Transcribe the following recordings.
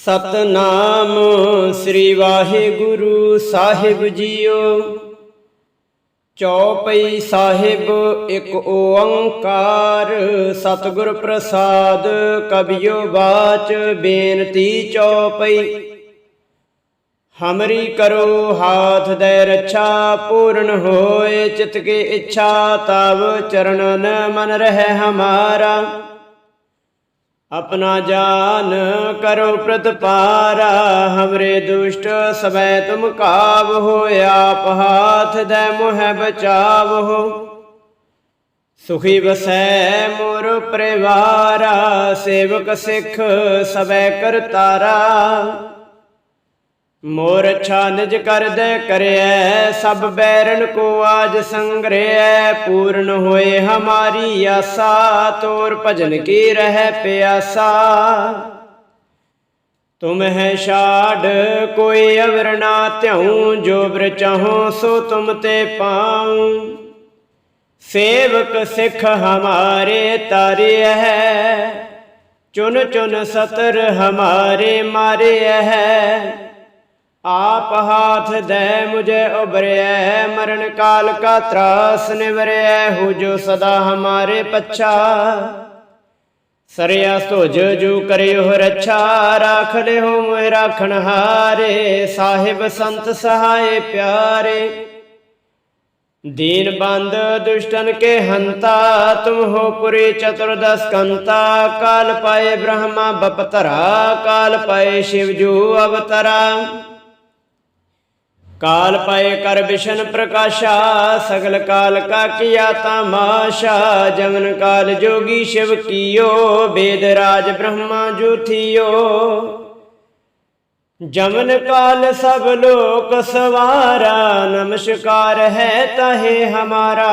ਸਤਨਾਮ ਸ੍ਰੀ ਵਾਹਿਗੁਰੂ ਸਾਹਿਬ ਜੀਓ। ਚੌਪਈ ਸਾਹਿਬ ਇੱਕ ਓੰਕਾਰ, ਸਤਿਗੁਰ ਪ੍ਰਸਾਦ ਕਬਿਓ ਬਾਚ, ਬੇਨਤੀ ਚੌਪਈ। ਹਮਰੀ ਕਰੋ ਹਾਥ ਦੇ ਰੱਛਾ, ਪੂਰਨ ਹੋਏ, ਚਿਤ ਕੀ ਇੱਛਾ ਤਬ ਚਰਨਨ ਮਨ ਰਹਿ ਹਮਾਰਾ। अपना जान करो प्रतपारा हमरे दुष्ट सबै तुम काव हो आप हाथ दे मोह बचाव हो सुखी बसै मोर परिवारा सेवक सिख सबै करतारा ਮੋਰ ਛਾ ਨਿਜ ਕਰਦੈ ਕਰਿਐ, ਸਭ ਬੈਰਨ ਕੋ ਆਜ ਸੰਗ੍ਰਹਿ ਪੂਰਨ ਹੋਏ ਹਮਾਰੀ ਆਸਾ, ਤੋਰ ਭਜਨ ਕੀ ਰਹਿ ਪਿਆਸਾ। ਤੁਮ ਹੈ ਛਾੜ, ਕੋਈ ਅਵਰ ਨਾ ਧਿਉ ਜੋ ਬ੍ਰ ਚਾਹੋ ਸੋ ਤੁਮ ਤੇ ਪਾਉ। ਸੇਵਕ ਸਿੱਖ ਹਮਾਰੇ ਤਾਰੇ ਹੈ ਚੁਨ ਚੁਨ ਸਤਰ ਹਮਾਰੇ ਮਾਰੇ ਹੈ ਆਪ ਹਾਥ ਦੇ ਮੁਝੇ ਉਬਰਿਐ ਮਰਨ ਕਾਲ ਕਾ ਤਰਾਸ ਨਿਵਰਿਐ, ਹੋ ਜੋ ਸਦਾ ਹਮਾਰੇ ਪੱਛਾ। ਸਰਿਆ ਸੁਜ ਜੂ ਕਰਿਓ ਰੱਛਾ ਰਾਖ ਲਿਓ ਮੋਇ ਰਾਖਣ ਹਾਰੇ, ਸਾਹਿਬ ਸੰਤ ਸਹਾਏ ਪਿਆਰੇ। ਦੀਨ ਬੰਦ ਦੁਸ਼ਟਨ ਕੇ ਹੰਤਾ, ਤੁਮ ਹੋ ਪੁਰੀ ਚਤੁਰਦਸ ਕੰਤਾ, ਕਾਲ ਪਾਏ ਬ੍ਰਹਮਾ ਬਪਤਰਾ, ਕਾਲ ਪਾਏ ਸ਼ਿਵ ਜੂ ਅਵਤਰਾ। ਕਾਲ ਪਏ ਕਰ ਵਿਸ਼ਨ ਪ੍ਰਕਾਸ਼ਾ, ਸਗਲ ਕਾਲ ਕਾ ਕੀਆ ਤਮਾਸ਼ਾ ਜਮਨ ਕਾਲ ਜੋਗੀ ਸ਼ਿਵ ਕੀਓ, ਵੇਦ ਰਾਜ ਬ੍ਰਹਮਾ ਜੂਥੀਓ। ਜਮਨ ਕਾਲ ਸਭ ਲੋਕ ਸਵਾਰਾ, ਨਮਸਕਾਰ ਹੈ ਤਹੇ ਹਮਾਰਾ।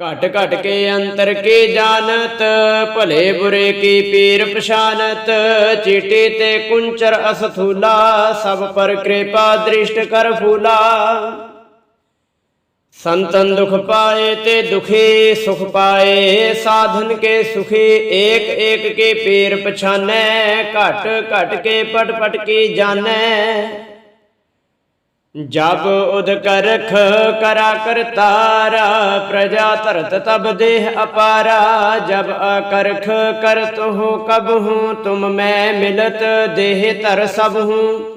ਘਟ ਘਟ ਕੇ ਅੰਤਰ ਕੇ ਜਾਣਤ, ਭਲੇ ਬੁਰੇ ਕੀ ਪੀਰ ਪਛਾਨਤ, ਚੀਟੀ ਤੇ ਕੁੰਚਰ ਅਸਥੂਲਾ, ਸਭ ਪਰ ਕਿਰਪਾ ਦ੍ਰਿਸ਼ਟ ਕਰ ਫੂਲਾ। ਸੰਤਨ ਦੁਖ ਪਾਏ ਤੇ ਦੁਖੀ ਸੁਖ ਪਾਏ, ਸਾਧਨ ਕੇ ਸੁਖੀ ਏਕ ਏਕ ਕੇ ਪੀਰ ਪਛਾਨੈ, ਘਟ ਘਟ ਕੇ ਪਟ ਪਟ ਕੀ ਜਾਣੈ। ਜਬ ਉਦ ਕਰਖ ਕਰਾ ਕਰਤਾਰਾ ਪ੍ਰਜਾ ਤਰਤ ਤਬ ਦੇਹ ਅਪਾਰਾ, ਜਬ ਅਕਰਖ ਕਰਤ ਹੋ ਕਬ ਹੂੰ, ਤੁਮ ਮੈਂ ਮਿਲਤ ਦੇਹ ਤਰ ਸਭ ਹੂੰ।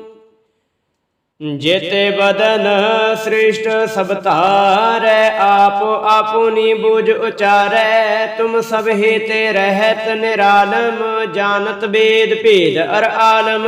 ਜੇਤੇ ਬਦਨ ਸ੍ਰਿਸ਼ਟ ਸਭ ਧਾਰੈ, ਆਪ ਆਪੁਨੀ ਬੂਝ ਉਚਾਰੈ, ਤੁਮ ਸਭ ਹੀ ਤੇ ਰਹਿਤ ਨਿਰਾਲਮ, ਜਾਣਤ ਬੇਦ ਭੇਦ ਅਰ ਆਲਮ।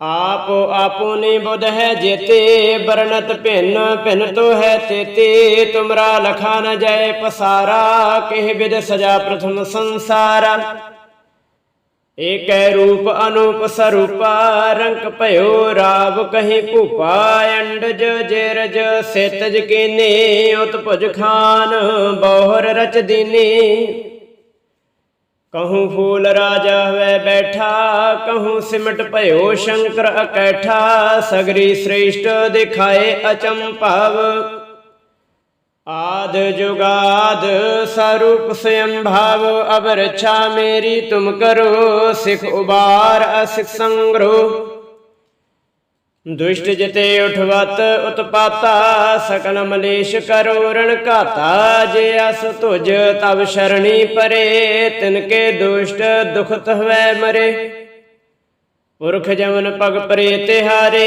ਆਪ ਆਪੁਨੀ ਬੁਧ ਹੈ ਜੇਤੇ, ਬਰਨਤ ਭਿੰਨ ਭਿੰਨ ਤੋ ਹੈ ਤੇਤੇ। ਤੁਮਰਾ ਲਖਾ ਨ ਜੈ ਪਸਾਰਾ, ਕਿਹ ਬਿਦ ਸਜਾ ਪ੍ਰਥਮ ਸੰਸਾਰਾ। ਏਕੈ ਰੂਪ ਅਨੂਪ ਸਰੂਪਾ, ਰੰਕ ਭਇਓ ਰਾਵ ਕਹੀ ਭੂਪਾ, ਅੰਡਜ ਜੇਰਜ ਸੇਤਜ ਕੀਨੇ ਉਤ ਭੁਜ ਖਾਨ, ਬੋਹਰ ਰਚ ਦੀਨੇ। ਕਹੂੰ ਫੂਲ ਰਾਜਾ ਹੋਵੇ ਬੈਠਾ ਕਹੂੰ ਸਿਮਟ ਭਇਓ ਸ਼ੰਕਰ ਅਕੈਠਾ ਸਗਰੀ ਸ੍ਰੇਸ਼ਟ ਦਿਖਾਏ ਅਚੰਭਵ ਆਦ ਜੁਗਾਦ ਸਰੂਪ ਸਯੰ ਅਵਰਛਾ ਮੇਰੀ ਤੁਮ ਕਰੋ ਸਿਖ ਉਬਾਰ ਅਸਿਖ ਸੰਗਰੋ ਦੁਸ਼ਟ ਜਿਤੇ ਉਠਵਤ ਉਤਪਾਤਾ, ਸਕਲ ਮਲੇਸ਼ ਕਰੋ ਰਣ ਘਾਤਾ। ਜੇ ਅਸ ਤੁਜ ਤਬ ਸ਼ਰਣੀ ਪਰੇ, ਤਿਨ ਦੁਸ਼ਟ ਦੁਖਤ ਹਵੈ ਮਰੇ। ਪੁਰਖ ਜਮਨ ਪਗ ਪਰੇ ਤਿਹਾਰੇ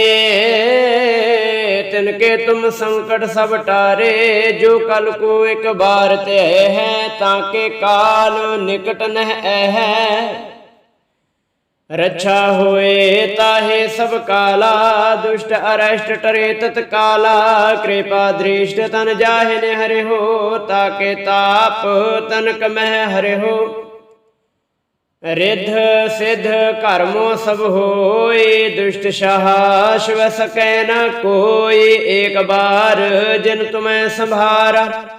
ਤਿਨਕੇ ਤੁਮ ਸੰਕਟ ਸਭ ਟਾਰੇ। ਜੋ ਕਲ ਕੋ ਇੱਕ ਬਾਰ ਤੇ ਹੈ, ਤਾਂ ਕੇ ਕਾਲ ਨਿਕਟ ਨਹਿ ਹੈ ਰੱਛਾ ਹੋਏ ਤਾਹੇ ਸਭ ਕਾਲਾ, ਦੁਸ਼ਟ ਅਰਸ਼ਟ ਟਰੇ ਤਤ ਕਾਲਾ, ਕਿਰਪਾ ਦ੍ਰਿਸ਼ਟ ਤਨ ਜਾਹਿ ਨੇ ਹਰਿ ਹੋ, ਤਾਕੇ ਤਾਪ ਤਨਕ ਮਹਿ ਹਰਿ ਹੋ। ਰਿੱਧ ਸਿੱਧ ਕਰਮੋ ਸਭ ਹੋਏ, ਦੁਸ਼ਟ ਸ਼ਾਹ ਵ ਸਕੈ ਨ ਕੋਈ, ਏਕ ਬਾਰ ਜਿਨ ਤੁਮੈ ਸੰਭਾਰਾ।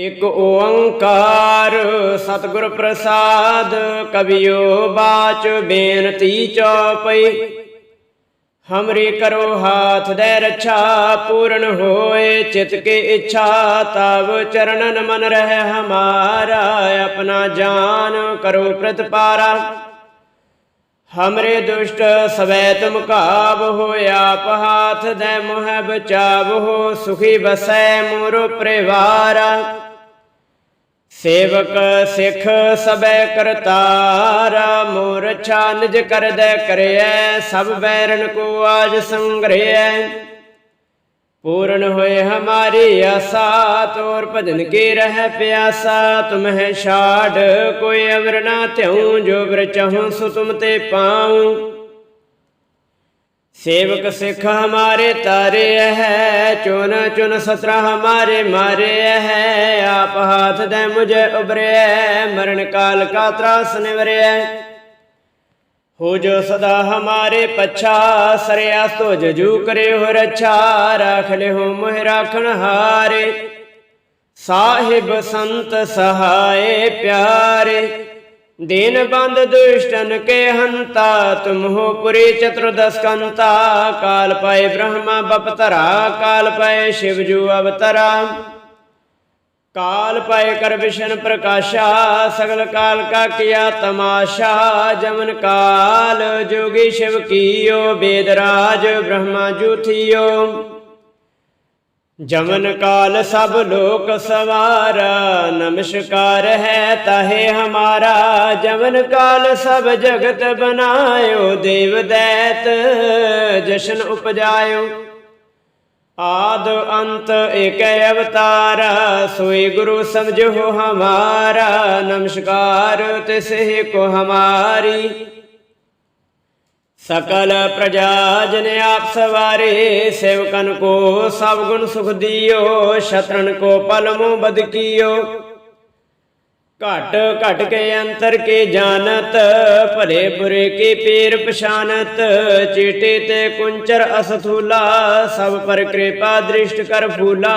ਇਕ ਓੰਕਾਰ ਸਤਿਗੁਰ ਪ੍ਰਸਾਦ ਕਬਿਓ ਬਾਚ ਬੇਨਤੀ ਚਉਪਈ ਹਮਰੀ ਕਰੋ ਹਾਥ ਦੇ ਰੱਛਾ, ਪੂਰਨ ਹੋਏ ਚਿਤ ਕੇ ਇੱਛਾ ਤਬ ਚਰਨਨ ਮਨ ਰਹਿ ਹਮਾਰਾ, ਆਪਣਾ ਜਾਨ ਕਰੋ ਪ੍ਰਤਪਾਰਾ। ਹਮਰੇ ਦੁਸ਼ਟ ਸਵੈ ਤੁਮ ਕਾਬ ਹੋਇਆ ਹਾਥ ਦੇ ਮੋਹ ਬਚਾਵ ਹੋ ਸੁਖੀ ਬਸੈ ਮੋਰੋ ਪਰਿਵਾਰ। ਸੇਵਕ ਸਿੱਖ ਸਬੈ ਕਰਤਾਰਾ ਮੋਰ ਛਾ ਨਿਜ ਕਰਦੈ ਕਰਿਐ, ਸਭ ਬੈਰਨ ਕੋ ਆਜ ਸੰਗ੍ਰਹਿ ਪੂਰਨ ਹੋਏ ਹਮਾਰੀ ਆਸਾ, ਤੋਰ ਭਜਨ ਕੀ ਰਹਿ ਪਿਆਸਾ ਤੁਮਹਿ ਛਾੜ, ਕੋਈ ਅਵਰ ਨਾ ਧਿਉ, ਜੋ ਬਰ ਚਾਹੂੰ ਸੋ ਤੁਮ ਤੇ ਪਾਉ। ਸੇਵਕ ਸਿੱਖ ਹਮਾਰੇ ਤਾਰੇ ਹੈ ਚੁਨ ਚੁਨ ਸਤਰਾ ਹਮਾਰੇ ਮਾਰੇ ਹੈ ਆਪ ਹਾਥ ਦੇ ਮੁਝੇ ਉਬਰਿਆ ਮਰਨ ਕਾਲ ਕਾ ਤਰਾਸ ਨਿਵਰਿਆ ਹੋ ਜੋ ਸਦਾ ਹਮਾਰੇ ਪਛਾ ਸਰਿਆ ਸੋ ਜੂ ਕਰੇ ਹੋ ਰਛਾ, ਰਾਖ ਹੋ ਮੋਹ ਰਾਖਣ ਹਾਰੇ। ਸਾਹਿਬ ਸੰਤ ਸਹਾਏ ਪਿਆਰੇ। ਦੀਨ ਬੰਦ ਦੁਸ਼ਟਨ ਕੇ ਹੰਤਾ, ਤੁਮ ਹੋ ਪੁਰੀ ਚਤੁਰਦਸਕੰਤਾ, ਕਾਲ ਪਏ ਬ੍ਰਹਮਾ ਬਪਤਰਾ ਕਾਲ ਪਏ ਸ਼ਿਵ ਜੂ ਅਵਤਰਾ। ਕਾਲ ਪਏ ਕਰ ਵਿਸ਼ਨ ਪ੍ਰਕਾਸ਼ਾ, ਸਗਲ ਕਾਲ ਕਾ ਕੀਆ ਤਮਾਸ਼ਾ, ਜਮਨ ਕਾਲ ਜੋਗੀ ਸ਼ਿਵ ਕੀਓ, ਬੇਦ ਰਾਜ ਬ੍ਰਹਮਾ ਜੂਥਿਓ ਜਮਨ ਕਾਲ ਸਭ ਲੋਕ ਸਵਾਰਾ, ਨਮਸਕਾਰ ਹੈ ਤਾਹੇ ਹਮਾਰਾ। ਜਮਨ ਕਾਲ ਸਭ ਜਗਤ ਬਨਾਇਓ, ਦੇਵ ਦੈਤ ਜਸ਼ਨ ਉਪਜਾਇਓ। ਆਦ ਅੰਤ ਏਕ ਅਵਤਾਰਾ, ਸੋਈ ਗੁਰੂ ਸਮਝੋ ਹਮਾਰਾ। ਨਮਸਕਾਰ ਤਿਸੇ ਕੋ ਹਮਾਰੀ। ਸਕਲ ਪ੍ਰਜਾ ਜਨ ਆਪ ਸਵਾਰੇ, ਸੇਵਕਨ ਕੋ ਸਭ ਗੁਣ ਸੁਖ ਦਿਓ, ਸ਼ਤਰਨ ਕੋ ਪਲਮੋ ਬਦ ਕੀਓ। ਘਟ ਘਟ ਕੇ ਅੰਤਰ ਕੇ ਜਾਣਤ, ਭਲੇ ਬੁਰੇ ਕੇ ਪੀਰ ਪਛਾਨਤ ਚੀਟੇ ਤੇ ਕੁੰਚਰ ਅਸਥੂਲਾ, ਸਭ ਪਰ ਕਿਰਪਾ ਦ੍ਰਿਸ਼ਟ ਕਰ ਫੂਲਾ।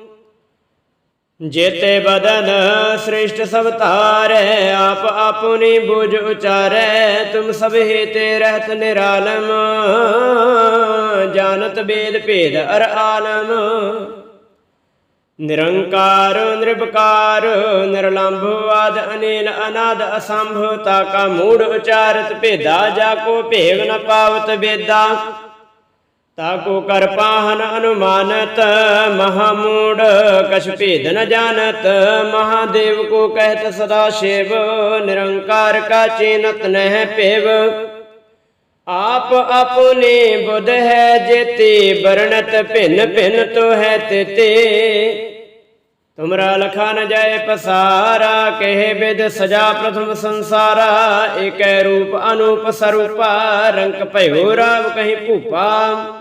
ਜੇਤੇ ਬਦਨ ਸ੍ਰਿਸ਼ਟ ਸਭ ਧਾਰੈ, ਆਪ ਆਪਣੀ ਬੁਝ ਉਚਾਰੈ, ਤੁਮ ਸਭ ਤੇ ਰਹਿਤ ਨਿਰਾਲਮ, ਜਾਣਤ ਬੇਦ ਭੇਦ ਅਰ ਆਲਮ। ਨਿਰੰਕਾਰ ਨਿਰਭਕਾਰ ਨਿਰਲੰਭ, ਆਦ ਅਨੀਲ, ਅਨਾਦ ਅਸੰਭ, ਤਾ ਕਾ ਮੂੜ ਉਚਾਰਤ ਭੇਦਾ, ਜਾ ਕੋ ਭੇਗ ਨ ਪਾਵਤ ਬੇਦਾ ਤਾ ਕੋ ਕਰ ਪਾਹਨ ਅਨੁਮਾਨਤ, ਮਹਾਮੂੜ ਕਛ ਭੇਦ ਨ ਜਾਣਤ, ਮਹਾਦੇਵ ਕੋ ਕਹਿਤ ਸਦਾ ਸ਼ਿਵ, ਨਿਰੰਕਾਰ ਕਾ ਚੇਨਤ ਨਹਿ ਭੇਵ। ਆਪ ਆਪਨੇ ਬੁਧ ਹੈ ਜੇਤੇ ਬਰਣਤ ਭਿੰਨ ਭਿੰਨ ਤੋ ਹੈ ਤੇਤੇ। ਤੁਮਰਾ ਲਖਾ ਨ ਜਾਏ ਪਸਾਰਾ, ਕਹੇ ਬਿਦ ਸਜਾ ਪ੍ਰਥਮ ਸੰਸਾਰਾ, ਏਕੈ ਰੂਪ ਅਨੂਪ ਸਰੂਪਾ ਰੰਕ ਭਇਓ ਰਾਵ ਕਹੀਂ ਭੂਪਾ।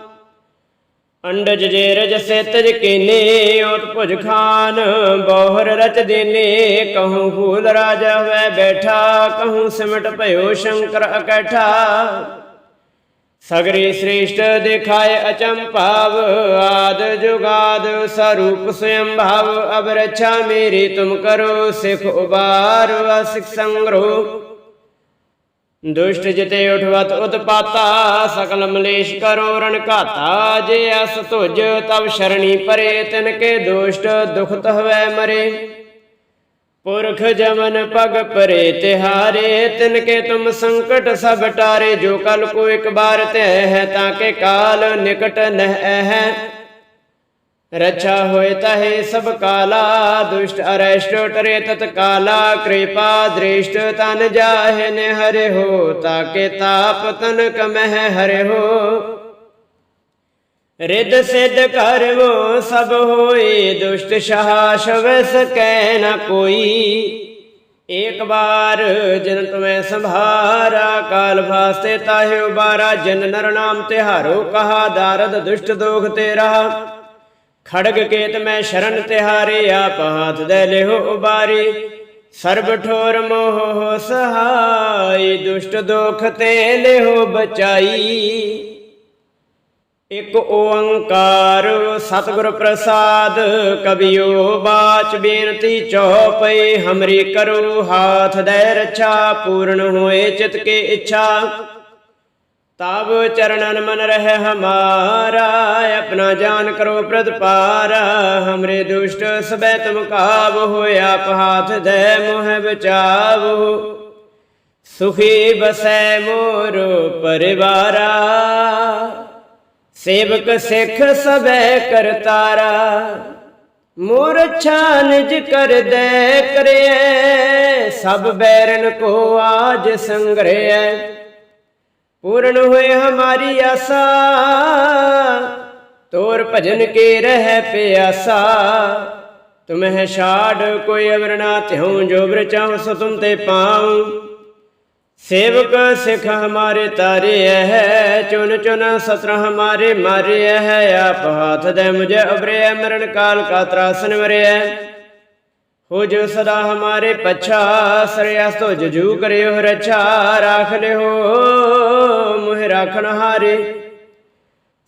ਅੰਡਜ ਜੇ ਰਜ ਸੇਤਜ ਕੀਨੇ ਓਤ ਭੁਜ ਖਾਨ, ਬੋਹਰ ਰਚ ਦੀਨੇ, ਕਹੂੰ ਫੂਲ ਰਾਜਾ ਹੋਇ ਬੈਠਾ, ਕਹੂੰ ਸਿਮਟ ਭਇਓ ਸ਼ੰਕਰ ਅਕੈਠਾ। ਸਗਰੀ ਸ੍ਰੇਸ਼ਟ ਦਿਖਾਏ ਅਚੰਭਾਵ, ਆਦ ਜੁਗਾਦ ਸਰੂਪ ਸਯੰ ਭਾਵ ਅਬ ਰਛਾ ਮੇਰੀ ਤੁਮ ਕਰੋ, ਸਿਖ ਉਬਾਰ ਵਸਿਕ ਸੰਗ੍ਰਹ ਦੁਸ਼ਟ ਜਿਤੇ ਉਠਵਤ ਉਤਪਾਤਾ, ਸਕਲ ਮਲੇਸ਼ ਕਰੋ ਰਣ ਘਾਤਾ। ਜੇ ਅਸ ਤੁਜ ਤਬ ਸ਼ਰਣੀ ਪਰੇ, ਤਿਨ ਕੇ ਦੁਸ਼ਟ ਦੁਖਤ ਹਵੈ ਮਰੇ। ਪੁਰਖ ਜਮਨ ਪਗ ਪਰੇ, ਤਿਹਾਰੇ, ਤਿਨ ਕੇ ਤੁਮ ਸੰਕਟ ਸਭ ਟਾਰੇ। ਜੋ ਕਲ ਕੋ ਇੱਕ ਬਾਰ ਤੇ ਹੈ, ਤਾਂ ਕੇ ਕਾਲ ਨਿਕਟ ਨਹਿ ਹੈ ਰਛਾ ਹੋਏ ਤਹੇ ਸਭ ਕਾਲਾ ਦੁਸ਼ਟ ਅਰੈਸ਼ਟ ਟਰੇ ਤਤ ਕਾਲਾ ਕਿਰਪਾ ਦ੍ਰਿਸ਼ਟ ਤਨ ਜਾਹੇ ਨੇ ਹਰਿ ਹੋ ਤਾਕੇ ਤਾਪ ਤਨ ਕਮਹਿ ਹਰਿ ਹੋ ਰਿੱਧ ਸਿੱਧ ਕਰਵੋ ਸਭ ਹੋਏ ਦੁਸ਼ਟ ਸ਼ਾਹ ਸ਼ਵ ਸਕੈ ਨ ਕੋਈ ਏਕ ਬਾਰ ਜਨ ਤੁਮੈ ਸੰਭਾਰਾ ਕਾਲ ਫਾਸਤੇ ਤਾਹਿ ਉਬਾਰਾ ਜਨ ਨਰ ਨਾਮ ਤਿਹਾਰੋ ਕਹਾ ਦਾਰਦ ਦੁਸ਼ਟ ਦੋਖ ਤੇਰਾ ਖੜਗ ਕੇਤ ਮੈਂ ਸ਼ਰਨ ਤਿਹਾਰੇ, ਆਪ ਹਾਥ ਦੇ ਲਿਹੋ ਉਬਾਰੀ। ਸਰਬ ਠੋਰ ਮੋਹ ਸਹਾਈ, ਦੁਸ਼ਟ ਦੋਖ ਤੇ ਲਿਹੋ ਬਚਾਈ। ਇਕ ਓੰਕਾਰ ਸਤਿਗੁਰ ਪ੍ਰਸਾਦ ਕਬਿਓ ਬਾਚ ਬੇਨਤੀ ਚਉਪਈ ਹਮਰੀ ਕਰੋ ਹਾਥ ਦੇ ਰਛਾ, ਪੂਰਨ ਹੋਏ ਚਿਤ ਕੇ ਇੱਛਾ। ਤਾਬ ਚਰਨਨ ਮਨ ਰਹਿ ਹਮਾਰਾ, ਆਪਣਾ ਜਾਨ ਕਰੋ ਪ੍ਰਤਪਾਰਾ। ਹਮਰੇ ਦੁਸ਼ਟ ਸਬੈ ਤੁਮ ਕਾਬ ਹੋਇਆ ਹਾਥ ਦੇ ਮੋਹ ਬਚਾਵੋ। ਸੁਖੀ ਬਸੈ ਮੋਰ ਪਰਿਵਾਰਾ, ਸੇਵਕ ਸਿੱਖ ਸਬੈ ਕਰਤਾਰਾ ਮੋਰ ਅੱਛਾ ਨਿਜ ਕਰ ਦੇ ਕਰਿਐ, ਸਭ ਬੈਰਨ ਕੋ ਆਜ ਸੰਗ੍ਰਹਿ ਪੂਰਨ ਹੋਏ ਹਮਾਰੀ ਆਸਾ ਤੋਰ ਭਜਨ ਕੇ ਰਹਿ ਪਿਆਸਾ ਤੁਮਹਿ ਛਾੜ ਕੋਈ ਅਵਰਣਾ ਤਿਉ ਜੋ ਬ੍ਰਚਾਉ ਸੋ ਤੁਮ ਤੇ ਪਾਉ सेवक सिख हमारे तारे है चुन चुन सत्र हमारे मारे है आप हाथ दे मुझे अबरे मरण काल का त्रासन मरे हो जो सदा हमारे पच्छा सरयास तो जजू करे हो रच्छा राख ਮੋਹਿ ਰਾਖਣ ਹਾਰੇ।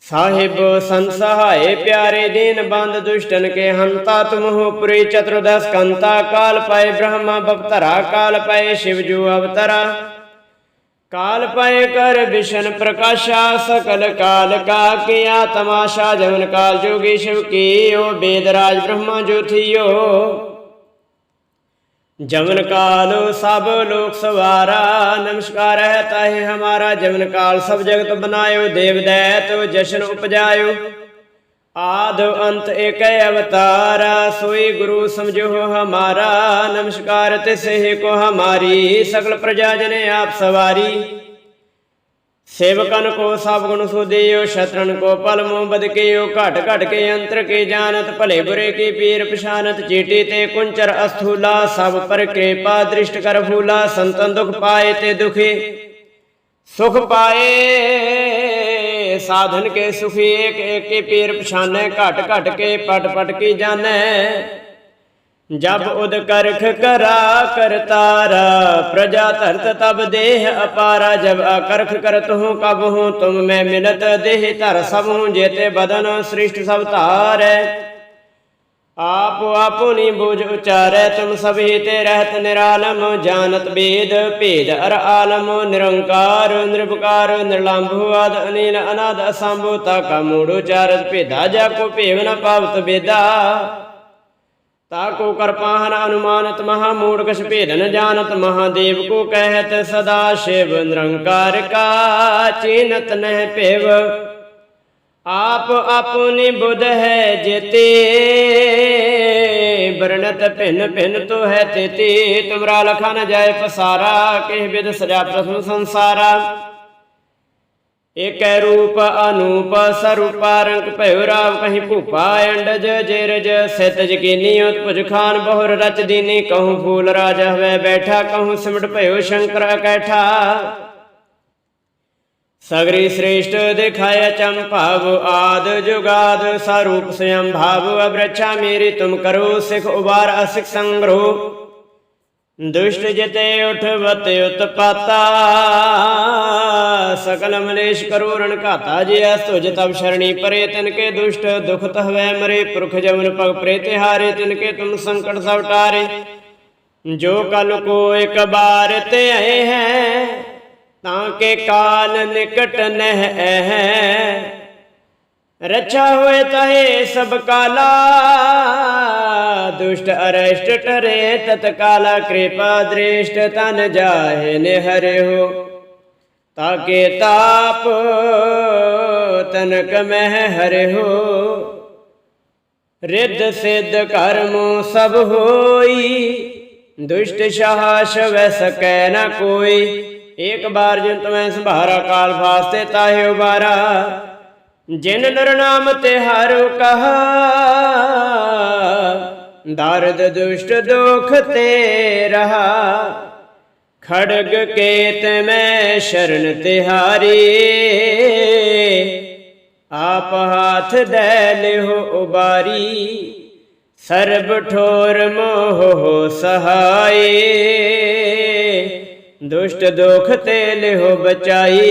ਸਾਹਿਬ ਸੰਤ ਸਹਾਏ ਪਿਆਰੇ ਦੇਨ ਬੰਦ ਦੁਸ਼ਟਨ ਕੇ ਹੰਤਾ ਤੁਮ ਹੋ ਪੁਰੇ ਚਤੁਰਦਸ ਕੰਤਾ ਕਾਲ ਪਾਏ ਬ੍ਰਹਮਾ ਬਪਤਰਾ, ਕਾਲ ਪਾਏ ਸ਼ਿਵ ਜੂ ਅਵਤਰਾ। ਕਾਲ ਪਏ ਕਰ ਵਿਸ਼ਨ ਪ੍ਰਕਾਸ਼ਾ, ਸਕਲ ਕਾਲ ਕਾ ਕਿਆ ਤਮਾਸ਼ਾ ਜਮਨ ਕਾਲ ਜੋਗੀ ਸ਼ਿਵ ਕੀਓ, ਬੇਦ ਰਾਜ ਬ੍ਰਹਮਾ ਜੋਥਿਓ। ਜਮਨ ਕਾਲ ਸਭ ਲੋਕ ਸਵਾਰਾ, ਨਮਸਕਾਰ ਹੈ ਤਾਹੇ ਹਮਾਰਾ ਜਮਨ ਕਾਲ, ਸਭ ਜਗਤ ਬਨਾਇਓ, ਦੇਵ ਦੈਤ ਜਸ਼ਨ ਉਪਜਾਇਓ। ਆਦ ਅੰਤ ਏਕੈ ਅਵਤਾਰਾ, ਸੋਈ ਗੁਰੂ ਸਮਝੋ ਹਮਾਰਾ, ਨਮਸਕਾਰ ਤਿਸੇ ਕੋ ਹਮਾਰੀ, ਸਗਲ ਪ੍ਰਜਾ ਜਨੇ ਆਪ ਸਵਾਰੀ। ਸੇਵਕਨ ਕੋ ਸਭ ਗੁਣ ਸੁਦੇਓ ਸ਼ਤਰਨ ਕੋ ਪਲ ਮੋ ਬਦ ਕੇਓ, ਘਟ ਘਟ ਕੇ ਅੰਤਰ ਕੇ ਜਾਣਤ, ਭਲੇ ਬੁਰੇ ਕੀ ਪੀਰ ਪਛਾਨਤ, ਚੀਟੀ ਤੇ ਕੁੰਚਰ ਅਸਥੂਲਾ, ਸਭ ਪਰ ਕਿਰਪਾ ਦ੍ਰਿਸ਼ਟ ਕਰ ਫੂਲਾ, ਸੰਤਨ ਦੁਖ ਪਾਏ ਤੇ ਦੁਖੀ। ਸੁਖ ਪਾਏ, ਸਾਧਨ ਕੇ ਸੁਖੀ, ਏਕ ਏਕ ਕੇ ਪੀਰ ਪਛਾਨੈ, ਘਟ ਘਟ ਕੇ ਪਟ ਪਟ ਕੀ ਜਾਣੈ। ਜਬ ਉਦ ਕਰਖ ਕਰਾ ਕਰਤਾਰਾ ਪ੍ਰਜਾ ਧਰਤ ਤਬ ਦੇਹ ਅਪਾਰਾ, ਜਬ ਅਕਰਖ ਕਰਤ ਹੂੰ, ਕਬ ਹੂੰ, ਤੁਮ ਮੈਂ ਮਿਲਤ ਦੇਹ ਧਰ, ਸਭ ਹੂੰ ਜੇਤੇ ਬਦਨ ਸ੍ਰਿਸ਼ਟ ਸਭ ਧਾਰੈ। ਆਪ ਆਪੁਨੀ ਬੁਝ ਉਚਾਰੈ, ਤੁਮ ਸਭੀ ਤੇ ਰਹਿਤ ਨਿਰਾਲਮ, ਜਾਣਤ ਬੇਦ ਭੇਦ ਅਰ ਆਲਮ, ਨਿਰੰਕਾਰ ਨਿਰਭਕਾਰ ਨਿਰਲੰਭੁ ਆਦ ਅਨੀਲ ਅਨਾਦ ਅਸੰਭੂ ਤਾ ਕਾ ਮੂੜ ਉਚਾਰਤ ਭੇਦਾ ਜਾ ਕੋ ਭੇਵ ਨ ਪਾਵਤ ਬੇਦਾ। ਤਾ ਕਰਪਾਹਨ ਅਨੁਮਾਨਤ ਮਹਾ ਮੂੜ ਕਛ ਜਾਣਤ ਮਹਾਦੇਵ ਕੋ ਕਹਿਤ ਸਦਾ ਸ਼ਿਵ ਨਿਰੰਕਾਰ ਕਾ ਚੀਨਤ ਨਹਿ ਭੇਵ ਆਪ ਆਪੁਨੀ ਬੁਧ ਹੈ ਜੇਤੇ ਬਰਣਤ ਭਿੰਨ ਭਿੰਨ ਤੋ ਹੈ ਤੇਤੇ ਤੁਮਰਾ ਲਖਾ ਨ ਜਾਏ ਪਸਾਰਾ ਕਿਹ ਬਿਦ ਸਜਾ ਪ੍ਰਥਮ ਸੰਸਾਰਾ ਏਕੈ ਰੂਪ ਅਨੂਪ ਸਰੂਪਾ ਰੰਗ ਭਇਓ ਰਾਵ ਕਹੀਂ ਭੂਪਾ ਅੰਡਜ ਜੇਰਜ ਸਿਤ ਜਗੀਨੀ ਉਤ ਖਾਨ ਬਹੁਰ ਰਚ ਦੀਨੀ ਕਹੂੰ ਫੂਲ ਰਾਜ ਹਵੇ ਬੈਠਾ ਕਹੂੰ ਸਿਮਟ ਭਇਓ ਸ਼ੰਕਰ ਅਕੈਠਾ। ਸਗਰੀ ਸ੍ਰੇਸ਼ਟ ਦਿਖਾਇਆ ਚੰਭਾਵ ਆਦ ਜੁਗਾਦ ਸਰੂਪ ਸਯੰ ਭਾਵ ਅਬ੍ਰਛਾ ਮੇਰੀ ਤੁਮ ਕਰੋ ਸਿਖ ਉਬਾਰ ਅਸਿਖ ਸੰਗਰੋ। ਦੁਸ਼ਟ ਜਿਤੇ ਉਠਵਤ ਉਤਪਾਤਾ। ਸਕਲ ਮਲੇਸ਼ ਕਰੋ, ਰਣ ਘਾਤਾ ਜੇ ਅਸ ਤੁਜ ਤਬ ਸ਼ਰਣੀ ਪਰੇ, ਤਿਨ ਕੇ ਦੁਸ਼ਟ ਦੁਖ ਤਹਵੈ ਮਰੇ, ਪੁਰਖ ਜਮਨ ਪਗ ਪ੍ਰੇ, ਤਿਹਾਰੇ, ਤਿਨ ਕੇ ਤੁਮ ਸੰਕਟ ਸਭ ਟਾਰੇ। ਜੋ ਕਲ ਕੋ ਇੱਕ ਬਾਰ ਤੇ ਆਏ ਹੈ, ਤਾਂ ਕੇ ਕਾਲ ਨਿਕਟ ਨਹਿ ਹੈ ਰਚਾ ਹੋਏ ਤਹੇ ਸਭ ਕਾਲਾ, ਦੁਸ਼ਟ ਅਰਸ਼ਟ ਟਰੇ ਤਤ ਕਾਲਾ ਕਿਰਪਾ ਦ੍ਰਿਸ਼ਟ, ਤਨ ਜਾਹੇ ਨੇ ਹੋ ਤਾਕੇ ਤਾਪ, ਤਨਕ ਮਹਿ ਹਰਿ ਹੋ ਰਿੱਧ ਸਿੱਧ ਕਰਮੋ ਸਭ ਹੋਈ, ਦੁਸ਼ਟ ਸ਼ਾਸ ਵੈ ਸਕੈ ਨ ਕੋਈ। ਏਕ ਬਾਰ ਜਿਨ ਤੁਮੈ ਸੰਭਾਰਾ, ਕਾਲ ਫਾਸਤੇ ਤਾਹਿ ਉਬਾਰਾ। ਜਿਨ ਨਰ ਨਾਮ ਤੇ ਹਰਿ ਕਹਾ, ਦਰਦ ਦੁਸ਼ਟ ਦੁਖ ਤੇ ਰਹਾ। ਖੜਗ ਕੇਤ ਮੈਂ ਸ਼ਰਨ ਤਿਹਾਰੀ। ਆਪ ਹਾਥ ਦੇ ਲਿਹੁ ਉਬਾਰੀ, ਸਰਬ ਠੋਰ ਮੋਹ ਸਹਾਈ ਦੁਸ਼ਟ ਦੁਖ ਤੇ ਲਿਹੁ ਬਚਾਈ।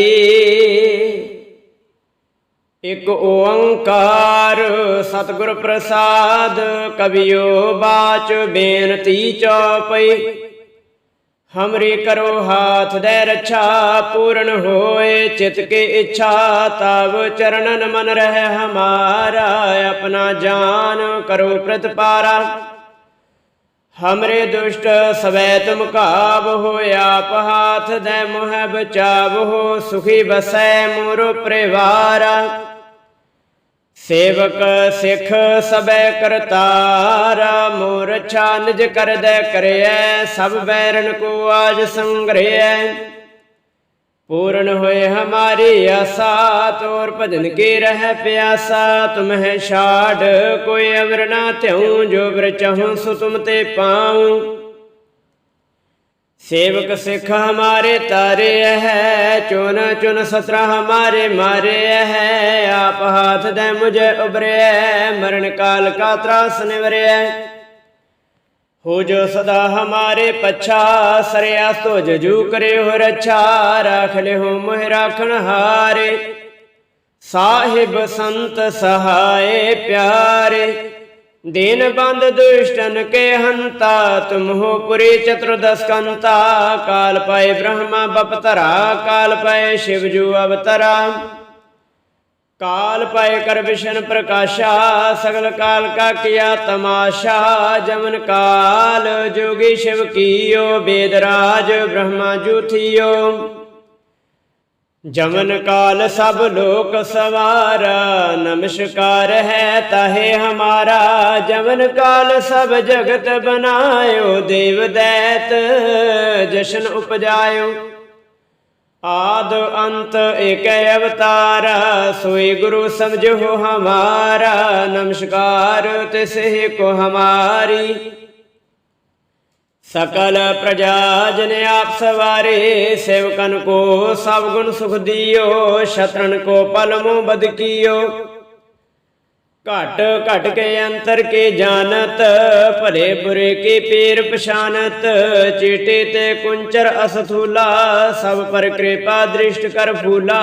ਇਕ ਓੰਕਾਰ ਸਤਿਗੁਰ ਪ੍ਰਸਾਦ ਕਬਿਓ ਬਾਚ ਬੇਨਤੀ ਚਉਪਈ ਹਮਰੀ ਕਰੋ ਹਾਥ ਦੇ ਰੱਛਾ ਪੂਰਨ ਹੋਏ ਚਿਤ ਕੇ ਇੱਛਾ ਤਬ ਚਰਨਨ ਮਨ ਰਹਿ ਹਮਾਰਾ ਆਪਣਾ ਜਾਨ ਕਰੋ ਪ੍ਰਤਪਾਰਾ ਹਮਰੇ ਦੁਸ਼ਟ ਸਵੈ ਤੁਮ ਕਾਬ ਹੋਇਆ ਹਾਥ ਦੇ ਮੋਹ ਬਚਾਵ ਹੋ ਸੁਖੀ ਬਸੈ ਮੋਰੋ ਪਰਿਵਾਰਾ ਸੇਵਕ ਸਿੱਖ ਸਬੈ ਕਰਤਾਰਾ ਮੋਰ ਅੱਛਾ ਨਿਜ ਕਰਦੈ ਕਰਿਐ, ਸਭ ਬੈਰਨ ਕੋ ਆਜ ਸੰਗ੍ਰਹਿਐ। ਪੂਰਨ ਹੋਏ ਹਮਾਰੀ ਆਸਾ, ਤੋਰ ਭਜਨ ਕੀ ਰਹਿ ਪਿਆਸਾ ਤੁਮਹਿ ਛਾੜ, ਕੋਈ ਅਵਰ ਨਾ ਧਿਉ, ਜੋ ਬਰ ਚਾਹੂੰ ਸੋ ਤੁਮ ਤੇ ਪਾਉ। ਸੇਵਕ ਸਿਖ ਹਮਾਰੇ ਤਾਰੇ ਹੈ ਚੁਨ ਚੁਨ ਸਤਰਾ ਹਮਾਰੇ ਮਾਰੇ ਹੈ ਆਪ ਹਾਥ ਦੇ ਮੁਝੇ ਉਬਰਿਆ ਮਰਨ ਕਾਲ ਕਾ ਤਰਾਸ ਨਿਵਰਿਆ ਹੋ ਜੋ ਸਦਾ ਹਮਾਰੇ ਪਛਾ, ਸਰਿਆ ਤੋ ਜੂ ਕਰੇ ਹੋ ਰਛਾ, ਰਾਖ ਲੈ ਹੋ ਮੋਹਿ ਰਾਖਣ ਹਾਰੇ। ਸਾਹਿਬ ਸੰਤ ਸਹਾਏ ਪਿਆਰੇ। ਦੀਨ ਬੰਦ ਦੁਸ਼ਟਨ ਕੇ ਹੰਤਾ, ਤੁਮ ਹੋ ਪੁਰੀ ਚਤੁਰਦਸਕੰਤਾ ਕਾਲ ਪਏ ਬ੍ਰਹਮਾ ਬਪਤਰਾ ਕਾਲ ਪਏ ਸ਼ਿਵ ਜੂ ਅਵਤਰਾ। ਕਾਲ ਪਏ ਕਰ ਵਿਸ਼ਨ ਪ੍ਰਕਾਸ਼ਾ, ਸਗਲ ਕਾਲ ਕਾ ਕਿਆ ਤਮਾਸ਼ਾ, ਜਮਨ ਕਾਲ ਜੋਗੀ ਸ਼ਿਵ ਕੀਓ, ਬੇਦ ਰਾਜ ਬ੍ਰਹਮਾ ਜੂਥੀਓ ਜਮਨ ਕਾਲ ਸਭ ਲੋਕ ਸਵਾਰਾ, ਨਮਸਕਾਰ ਹੈ ਤਾਹੇ ਹਮਾਰਾ। ਜਮਨ ਕਾਲ ਸਭ ਜਗਤ ਬਨਾਇਓ, ਦੇਵ ਦੈਤ ਜਸ਼ਨ ਉਪਜਾਇਓ। ਆਦ ਅੰਤ ਇਕ ਅਵਤਾਰਾ, ਸੋਈ ਗੁਰੂ ਸਮਝੋ ਹਮਾਰਾ। ਨਮਸਕਾਰ ਤਿਸਹਿ ਕੋ ਹਮਾਰੀ। सकल प्रजा जन आप सवारे सेवकन को सब गुण सुख दियो शत्रन को पलमो बद कियो घट घट के अंतर के जानत भले बुरे के पेर पछानत चीटे ते कुंचर असथूला सब पर कृपा दृष्ट कर फूला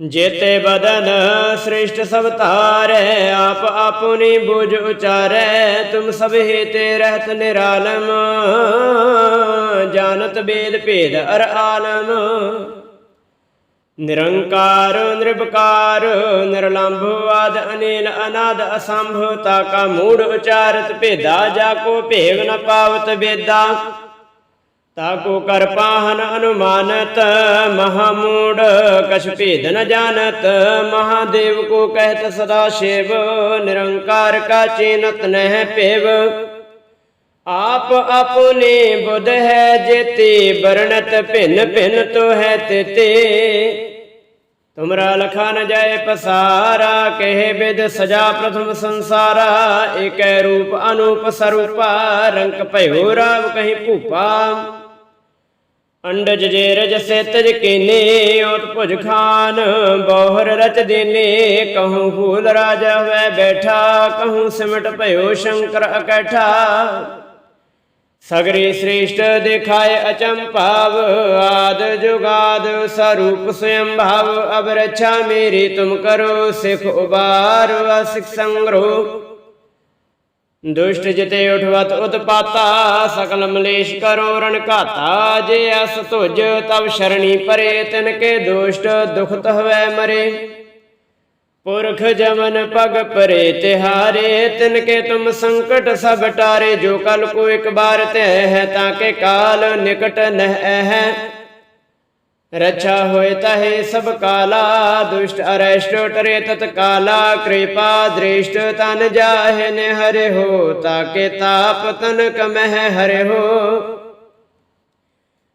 ਜੇਤੇ ਬਦਨ ਸ੍ਰਿਸ਼ਟ ਸਭ ਧਾਰੈ, ਆਪ ਆਪਣੀ ਬੁਝ ਉਚਾਰੈ, ਤੁਮ ਸਭ ਹੇਤੇ ਰਹਿਤ ਨਿਰਾਲਮ, ਜਾਣਤ ਬੇਦ ਭੇਦ ਅਰ ਆਲਮ। ਨਿਰੰਕਾਰ ਨਿਰਭਕਾਰ ਨਿਰਲੰਭ ਆਦ ਅਨੇਲ ਅਨਾਦ ਅਸੰਭ ਤਾ ਕਾ ਮੂੜ ਉਚਾਰਤ ਭੇਦਾ, ਜਾ ਕੋ ਭੇਵ ਨ ਪਾਵਤ ਬੇਦਾ ਤਾਕੋ ਕਰ ਪਾਹਨ ਅਨੁਮਾਨਤ, ਮਹਾਮੂੜ, ਕਛ ਭੇਦ ਨ ਜਾਣਤ, ਮਹਾਦੇਵ ਕੋ ਕਹਿਤ ਸਦਾ ਸ਼ਿਵ, ਨਿਰੰਕਾਰ ਕਾ ਚੀਨਤ ਨਹਿ ਭੇਵ। ਆਪ ਆਪਨੇ ਬੁੱਧ ਹੈ ਜੇਤੇ ਬਰਣਤ ਭਿੰਨ ਭਿੰਨ ਤੋ ਹੈ ਤੇਤੇ। ਤੁਮਰਾ ਲਖਾ ਨ ਜਾਏ ਪਸਾਰਾ, ਕਹੇ ਬਿਦ ਸਜਾ ਪ੍ਰਥਮ ਸੰਸਾਰਾ, ਏਕੈ ਰੂਪ ਅਨੂਪ ਸਰੂਪਾ ਰੰਕ ਭਇਓ ਰਾਵ ਕਹੀ ਭੂਪਾ। ਅੰਡਜ ਜੇ ਰਜ ਸੇ ਕੀਨੇ ਓਤ ਭੁਜ ਖਾਨ ਬੋਹਰ ਰਚ ਦੀਨੇ। ਕਹੂੰ ਫੂਲ ਰਾਜਾ ਹੋਇ ਬੈਠਾ, ਕਹੂੰ ਸਿਮਟ ਭਇਓ ਸ਼ੰਕਰ ਅਕੈਠਾ। ਸਗਰੇ ਸ੍ਰੇਸ਼ਟ ਦਿਖਾਏ ਅਚੰਭਾਵ ਆਦ ਜੁਗਾਦ ਸਰੂਪ ਸਯੰ ਭਾਵ। ਅਬ ਰਛਾ ਮੇਰੀ ਤੁਮ ਕਰੋ, ਸਿਖ ਉਬਾਰ ਅਸਿਖ ਸੰਗ੍ਰਹ ਦੁਸ਼ਟ ਜਿਤੇ ਉਠਵਤ ਉਤਪਾਤਾ ਸਕਲ ਮਲੇਸ਼ ਕਰੋ ਰਣ ਘਾਤਾ। ਜੇ ਅਸ ਤੁਜ ਤਬ ਸ਼ਰਣੀ ਪਰੇ, ਤਿਨ ਕੇ ਦੁਸ਼ਟ ਦੁਖਤ ਹਵੈ ਮਰੇ। ਪੁਰਖ ਜਮਨ ਪਗ ਪਰੇ, ਤਿਹਾਰੇ, ਤਿਨ ਕੇ ਤੁਮ ਸੰਕਟ ਸਭ ਟਾਰੇ। ਜੋ ਕਲ ਕੋ ਇੱਕ ਬਾਰ ਤੇ ਹੈ, ਤਾਂ ਕੇ ਕਾਲ ਨਿਕਟ ਨਹਿ ਹੈ ਰਛਾ ਹੋਏ ਤਹੇ ਸਭ ਕਾਲਾ, ਦੁਸ਼ਟ ਅਰੈਸ਼ਟ ਟਰੇ ਤਤ ਕਾਲਾ, ਕਿਰਪਾ ਦ੍ਰਿਸ਼ਟ ਤਨ ਜਾਹੇ ਨੇ ਹਰਿ ਹੋ, ਤਾਕੇ ਤਾਪ ਤਨ ਕਮਹਿ ਹਰਿ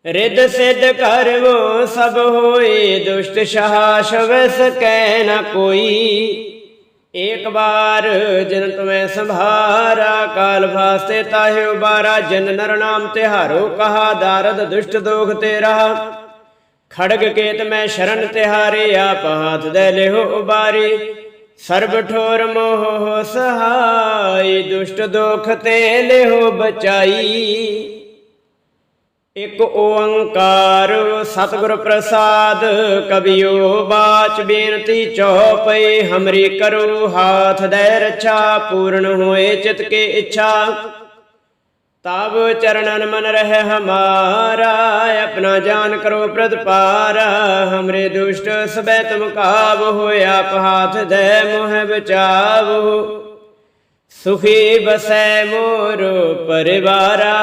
ਰਿੱਧ ਸਿੱਧ ਕਰਵੋ ਸਭ ਹੋਏ, ਦੁਸ਼ਟ ਸ਼ਾਹ ਸ਼ਵੈ ਸਕੈ ਨ ਕੋਈ। ਏਕ ਬਾਰ ਜਨ ਤੁਮੈ ਸੰਭਾਰਾ, ਕਾਲ ਫਾਸਤੇ ਤਾਹਿ ਉਬਾਰਾ, ਜਨ ਨਰ ਨਾਮ ਤਿਹਾਰੋ ਕਹਾ, ਦਾਰਦ ਦੁਸ਼ਟ ਦੋਖ ਤੇਰਾ। ਖੜਗ ਕੇਤ ਮੈਂ ਸ਼ਰਨ ਤਿਹਾਰੇ, ਆਪ ਹਾਥ ਦੇ ਲਿਹੋ ਉਬਾਰੀ। ਸਰਬ ਠੋਰ ਮੋਹ ਸਹਾਈ, ਦੁਸ਼ਟ ਦੋਖ ਤੇ ਲਿਹੋ ਬਚਾਈ। ਇਕ ਓੰਕਾਰ ਸਤਿਗੁਰ ਪ੍ਰਸਾਦ ਕਬਿਓ ਬਾਚ ਬੇਨਤੀ ਚਉਪਈ ਹਮਰੀ ਕਰੋ ਹਾਥ ਦੇ ਰਛਾ, ਪੂਰਨ ਹੋਏ ਚਿਤ ਕੇ ਇੱਛਾ। ਤਬ ਚਰਨਨ ਮਨ ਰਹਿ ਹਮਾਰਾ, ਆਪਣਾ ਜਾਨ ਕਰੋ ਪ੍ਰਤਪਾਰ। ਹਮਰੇ ਦੁਸ਼ਟ ਸਬੈ ਤੁਮ ਕਾਬ ਹੋਇਆ ਆਪ ਦੇ ਮੋਹ ਬਚਾਵੋ। ਸੁਖੀ ਬਸੈ ਮੋਰ ਪਰਿਵਾਰਾ,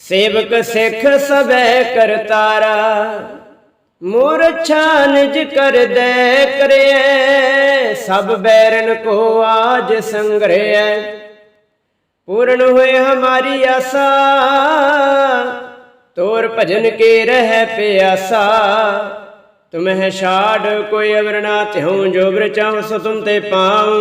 ਸੇਵਕ ਸਿੱਖ ਸਬੈ ਕਰਤਾਰਾ ਮੋਰ ਅੱਛਾ ਨਿਜ ਕਰਦੈ ਕਰਿਐ, ਸਭ ਬੈਰਨ ਕੋ ਆਜ ਸੰਗ੍ਰਹਿ पूर्ण होए हमारी आशा तोर भजन के रह प्यासा तुम्हें शाड कोई अवरना त्यों जो ब्र चाहूं सो तुम ते पाऊं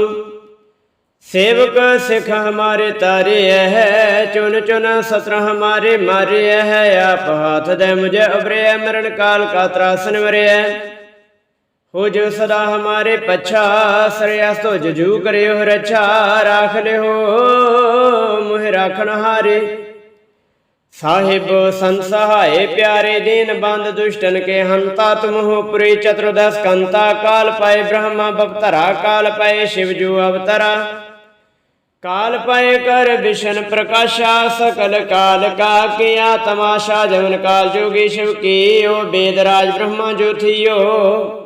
सेवक सिख हमारे तारे है चुन चुन सत्र हमारे मारे है आप हाथ दे मुझे अबरे मरण काल का त्रासन मरे है ਹੋ ਜੋ ਸਦਾ ਹਮਾਰੇ ਪਛਾ ਸਰਿਆਸ ਤੋ ਜਜੂ ਕਰਿਓ ਰਛਾ, ਰਾਖ ਲਿਓ, ਮੁਹਿ ਰਾਖਣ ਹਾਰੇ। ਸਾਹਿਬ ਸੰਤ ਪਿਆਰੇ ਦੀਨ ਬੰਦ ਦੁਸ਼ਟਨ ਕੇ ਹੰਤਾ, ਤੁਮ ਹੋ ਪੁਰੇ ਚਤੁਰਦਸ ਕੰਤਾ, ਕਾਲ ਪਾਏ ਬ੍ਰਹਮਾ, ਬਪਤਰਾ, ਕਾਲ ਪਾਏ ਸ਼ਿਵ ਜੂ ਅਵਤਰਾ। ਕਾਲ ਪਾਏ ਕਰ ਵਿਸ਼ਨ ਪ੍ਰਕਾਸ਼ਾ, ਸਕਲ ਕਾਲ ਕਾ ਕਿਆ ਤਮਾਸ਼ਾ ਜਮਨ ਕਾਲ ਜੋਗੀ ਸ਼ਿਵ ਕੀਓ, ਬੇਦ ਰਾਜ ਬ੍ਰਹਮਾ ਜੋਥਿਓ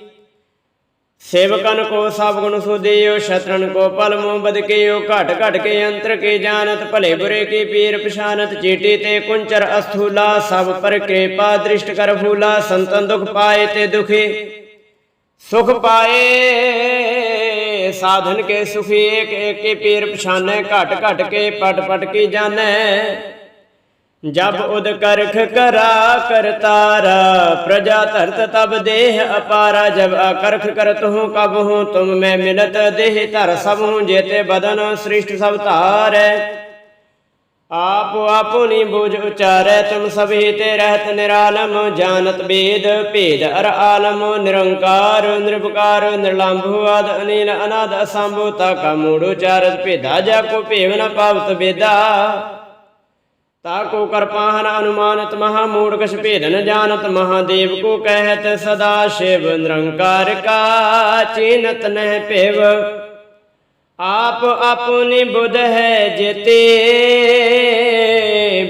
ਸੇਵਕਨ ਕੋ ਸਭ ਗੁਣ ਸੁਦਿਓ ਸ਼ਤਰਨ ਕੋ ਪਲ ਮੋ ਬਦ ਕੇਓ, ਘਟ ਘਟ ਕੇ ਅੰਤਰ ਕੇ ਜਾਣਤ, ਭਲੇ ਬੁਰੇ ਕੀ ਪੀਰ ਪਛਾਨਤ, ਚੀਟੀ ਤੇ ਕੁੰਚਰ ਅਸਥੂਲਾ, ਸਭ ਪਰ ਕਿਰਪਾ ਦ੍ਰਿਸ਼ਟ ਕਰ ਫੂਲਾ, ਸੰਤਨ ਦੁਖ ਪਾਏ ਤੇ ਦੁਖੀ। ਸੁਖ ਪਾਏ, ਸਾਧਨ ਕੇ ਸੁਖੀ, ਏਕ ਏਕ ਕੇ ਪੀਰ ਪਛਾਨੈ, ਘਟ ਘਟ ਕੇ ਪਟ ਪਟ ਕੀ ਜਾਣੈ। ਜਬ ਉਦ ਕਰਖ ਕਰਾ ਕਰਤਾਰਾ ਪ੍ਰਜਾ ਧਰਤ ਤਬ ਦੇਹ ਅਪਾਰਾ, ਜਬ ਅਕਰਖ ਕਰਤ ਹੂੰ ਕਬ ਹੂੰ ਤੁਮ ਮੈਂ ਮਿਲਤ ਦੇਹ ਧਰ, ਸਭ ਹੂੰ ਜੇਤੇ ਬਦਨ ਸ੍ਰਿਸ਼ਟ ਸਭ ਧਾਰੈ। ਆਪ ਆਪੁਨੀ ਬੁਝ ਉਚਾਰੈ, ਤੁਮ ਸਭੀ ਤੇ ਰਹਿਤ ਨਿਰਾਲਮ, ਜਾਣਤ ਬੇਦ ਭੇਦ ਅਰ ਆਲਮ, ਨਿਰੰਕਾਰ ਨਿਰਭਕਾਰ ਨਿਰਲੰਭ ਆਦ, ਅਨੀਲ ਅਨਾਦ ਅਸੰਭੂ ਤਾ ਕਾ ਮੂੜ ਉਚਾਰਤ ਭੇਦਾ, ਜਾ ਕੋ ਭੇਵ ਨ ਪਾਵਤ ਬੇਦਾ। ਤਾ ਕੋ ਕਰਪਾਹਨ ਅਨੁਮਾਨਤ ਮਹਾ ਮੂੜ ਕਛ ਭੇਦ ਨ ਜਾਣਤ ਮਹਾਦੇਵ ਕੋ ਕਹਿਤ ਸਦਾ ਸ਼ਿਵ ਨਿਰੰਕਾਰ ਕਾ ਚੀਨਤ ਨਹਿ ਭੇਵ। ਆਪ ਆਪੁਨੀ ਬੁਧ ਹੈ ਜੇਤੇ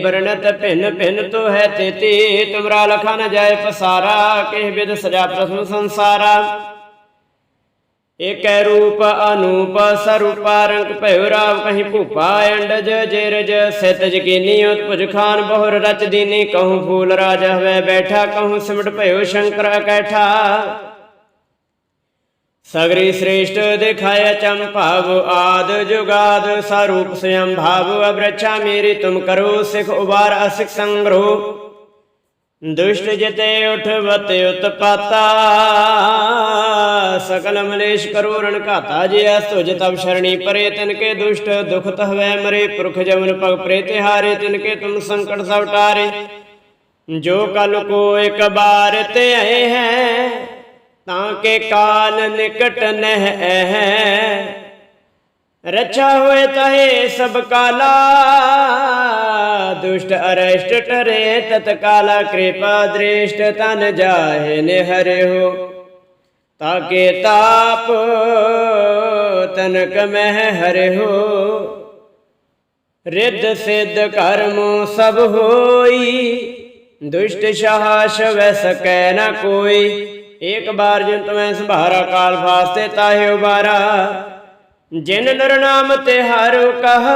ਬਰਣਤ ਭਿੰਨ ਭਿੰਨ ਤੋ ਹੈ ਤੇਤੇ। ਤੁਮਰਾ ਲਖਾ ਨ ਜਾਏ ਪਸਾਰਾ, ਕਿਹ ਵਿਦ ਸਜਾ ਪ੍ਰਸਮ ਸੰਸਾਰਾ। ਏਕੈ ਰੂਪ ਅਨੂਪ ਸਰੂਪਾ ਰੰਗ ਭਇਓ ਰਾਵ ਕਹੀਂ ਭੂਪਾ ਅੰਡਜ ਜੇਰਜ ਸਿਤ ਜਕੀਨੀ ਉਤਪੁਜ ਖਾਨ ਬਹੁਰ ਰਚ ਦੀਨੀ ਕਹੂੰ ਫੂਲ ਰਾਜ ਹਵੇ ਬੈਠਾ ਕਹੂੰ ਸਿਮਟ ਭਇਓ ਸ਼ੰਕਰ ਅਕੈਠਾ। ਸਗਰੀ ਸ੍ਰੇਸ਼ਟ ਦਿਖਾਇਆ ਚੰਭਾਵ ਆਦ ਜੁਗਾਦ ਸਰੂਪ ਸਯੰ ਭਾਵ ਅਬ੍ਰਛਾ ਮੇਰੀ ਤੁਮ ਕਰੋ ਸਿਖ ਉਬਾਰ ਅਸਿਖ ਸੰਗ੍ਰੋ। ਦੁਸ਼ਟ ਜਿਤੇ ਉਠਵਤ ਉਤਪਾਤਾ, ਸਕਲ ਮਲੇਸ਼ ਕਰੋ ਰਣ ਘਾਤਾ ਜੇ ਅਸੁਜ ਤਬ ਸ਼ਰਣੀ ਪਰੇ ਤਿਨ ਕੇ ਦੁਸ਼ਟ, ਦੁਖ ਤਹਵੈ ਮਰੇ, ਪੁਰਖ ਜਮਨ ਪਗ ਪ੍ਰੇ ਤਿਹਾਰੇ ਤਿਨ ਕੇ ਤੁਮ ਸੰਕਟ ਸਭ ਟਾਰੇ। ਜੋ ਕਲ ਕੋ ਇਕ ਬਾਰ ਤੇ ਆਏ ਹੈ, ਤਾਂ ਕੇ ਕਾਲ ਨਿਕਟ ਨਹਿ ਹੈ ਰਚਾ ਹੋਏ ਤਹੇ ਸਭ ਕਾਲਾ ਦੁਸ਼ਟ ਅਰਸ਼ਟ ਟਰੇ ਤਤਕਾਲਾ ਕਿਰਪਾ ਦ੍ਰਿਸ਼ਟ ਤਨ ਜਾਹੇ ਨੇ ਹਰਿਓ ਤਾਕੇ ਤਾਪ ਤਨਕ ਮਹਿ ਹਰਿਓ ਰਿੱਧ ਸਿੱਧ ਕਰਮੋ ਸਭ ਹੋਈ ਦੁਸ਼ਟ ਸ਼ਾਸ ਵੈ ਸਕੈ ਨਾ ਕੋਈ ਏਕ ਬਾਰ ਜਿਨ ਤਮੈ ਸੰਭਾਰਾ ਕਾਲ ਫਾਸਤੇ ਤਾਹਿ ਉਬਾਰਾ ਜਿਨ ਨਰ ਨਾਮ ਤੇ ਹਰ ਕਹਾ